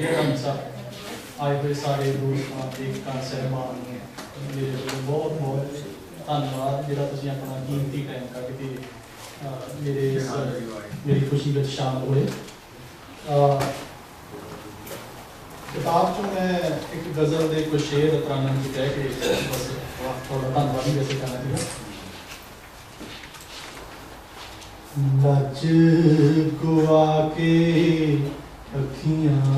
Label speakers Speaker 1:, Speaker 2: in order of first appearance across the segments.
Speaker 1: ਸ਼ੁਕਰੀਆ ਤੁਹਾਨੂੰ ਸਰ ਆਏ ਹੋਏ ਸਾਰੇ ਦੋਸਤਾਂ ਦੇ ਕਾਂ ਸਹਿਬਾਨ ਨੂੰ ਮੇਰੇ ਵੱਲੋਂ ਬਹੁਤ ਬਹੁਤ ਧੰਨਵਾਦ, ਜਿਹੜਾ ਤੁਸੀਂ ਆਪਣਾ ਕੀਮਤੀ ਟਾਈਮ ਕੱਢ ਕੇ ਮੇਰੇ ਇਸ, ਮੇਰੀ ਖੁਸ਼ੀ ਵਿੱਚ ਸ਼ਾਮਲ ਹੋਏ। ਕਿਤਾਬ ਚੋਂ ਮੈਂ ਇੱਕ ਗਜ਼ਲ ਦੇ ਕੁਝ ਸ਼ੇਰ ਤਰਾਨਾਂ ਵਿੱਚ ਕਹਿ ਕੇ ਬਸ ਥੋੜਾ ਧੰਨਵਾਦ ਵੈਸੇ ਕਰਨਾ ਚਾਹੀਦਾ ਲੱਜ ਗੁਆ ਕੇ ਅੱਖੀਆਂ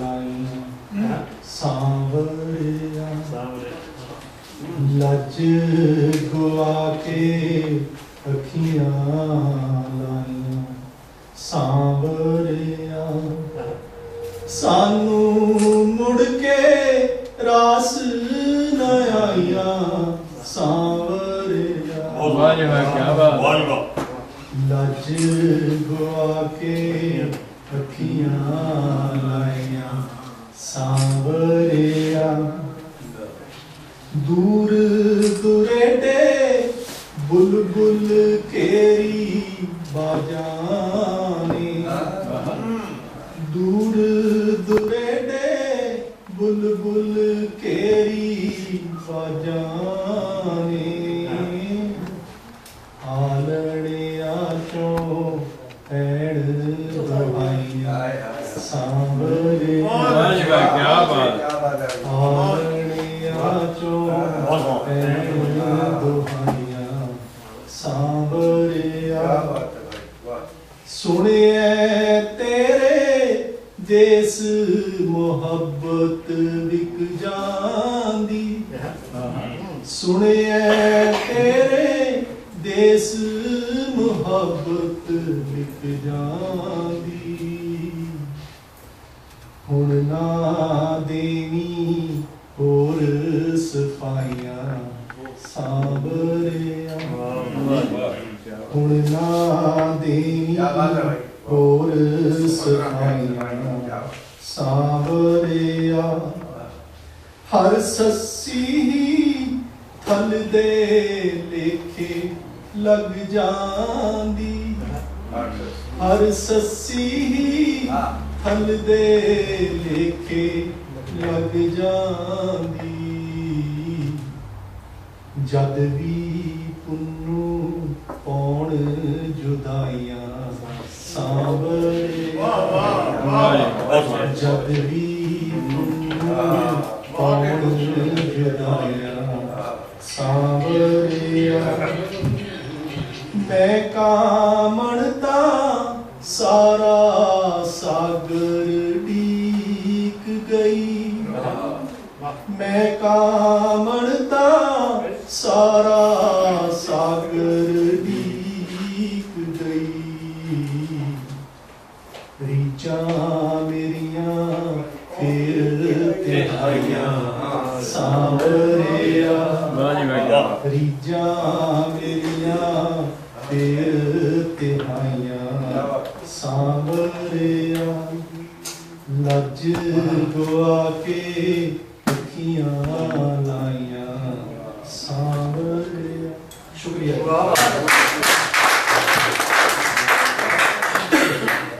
Speaker 1: ਲਾਈਆਂ ਸਾਂਵਰਿਆ। ਲੱਜ ਗੁਆ ਕੇ ਅੱਖੀਆਂ ਲਾਈਆਂ ਸਾਂਵਰਿਆ। ਸਾਨੂੰ ਮੁੜ ਕੇ ਰਾਸ ਨ ਆਈਆਂ ਸਾਂਵਰਿਆ।
Speaker 2: ਵਾਹ ਵਾਹ ਕੀ ਬਾਤ।
Speaker 3: ਵਾਹ ਵਾਹ
Speaker 1: ਲੱਜ ਗੁਆ ਕੇ ਅੱਖੀਆਂ ਲਾਈਆਂ ਸਾਂਵਰਿਆ। ਦੂਰ ਦੁਰੇਡੇ ਬੁਲਬੁਲ ਕੇਰੀ ਬਾਜਾਨੀ। ਦੂਰ ਦੁਰੇਡੇ ਬੁਲਬੁਲ ਕੇਰੀ ਬਾਜਾਨੀ। ਸਾਂਵਰੇ
Speaker 2: ਵਾਹ ਜੀ ਵਾਹ ਕੀ ਬਾਤ
Speaker 1: ਆਲੜਿਆ ਚੋਂ ਐੜ ਦਵਾਈਆਂ ਸਾਂਵਰਿਆ ਸੁਣਿਐ ਤੇਰੇ ਦੇਸ ਮੁਹੱਬਤ ਵਿਕ ਜਾਂਦੀ। ਸੁਣਿਐ ਤੇਰੇ ਦੇਸ ਮੁਹੱਬਤ ਵਿਕ ਜਾਂਦੀ। ਹੁਣ ਨਾ ਦੇਵੀ ਹੋਰ ਸਫਾਈਆਂ ਸਾਬਰਿਆ ਹੁਣ ਨਾ ਦੇਵੀ ਹੋਰ ਸਫਾਈਆਂ ਸਾਬਰਿਆ ਹਰ ਸੱਸੀ ਥਲ ਦੇ ਲੇਖੇ ਲੱਗ ਜਾਂਦੀ। ਹਰ ਸੱਸੀ। ਥਲ ਦੇ ਲੇਖੇ ਲੱਗ ਜਾਂਦੀ। ਜਦ ਵੀ ਪੁੰਨੂ ਪੌਣ ਜੁਦਾਈਆਂ ਸਾਂਵਰੇ
Speaker 2: ਵਾਹ ਜੀ
Speaker 3: ਬਹੁਤ
Speaker 1: ਜਦ ਵੀ ਪੁੰਨੂ ਪੌਣ ਜੁਦਾਈਆਂ ਸਾਂਵਰਿਆ ਮੈਂ ਕਾਮਣਤਾ ਸਾਰਾ ਸਾਗਰ ਢੀਕ ਗਈ ਮੈਂ ਕਾਮਣਤਾ ਸਾਰਾ ਸਾਗਰ ਢੀਕ ਗਈ ਰੀਚਾਂ ਮੇਰੀਆਂ ਫਿਰ ਤਿਹਾਈਆਂ ਸਾਂਵਰਿਆ
Speaker 2: ਵਾਹ ਜੀ ਵਾਹ ਨੱਜ
Speaker 1: ਦੁਆ ਕੇ ਅੱਖੀਆਂ ਲਾਈਆਂ ਸਾਂਵਰਿਆ ਸ਼ੁਕਰੀਆ। ਵਾਹ।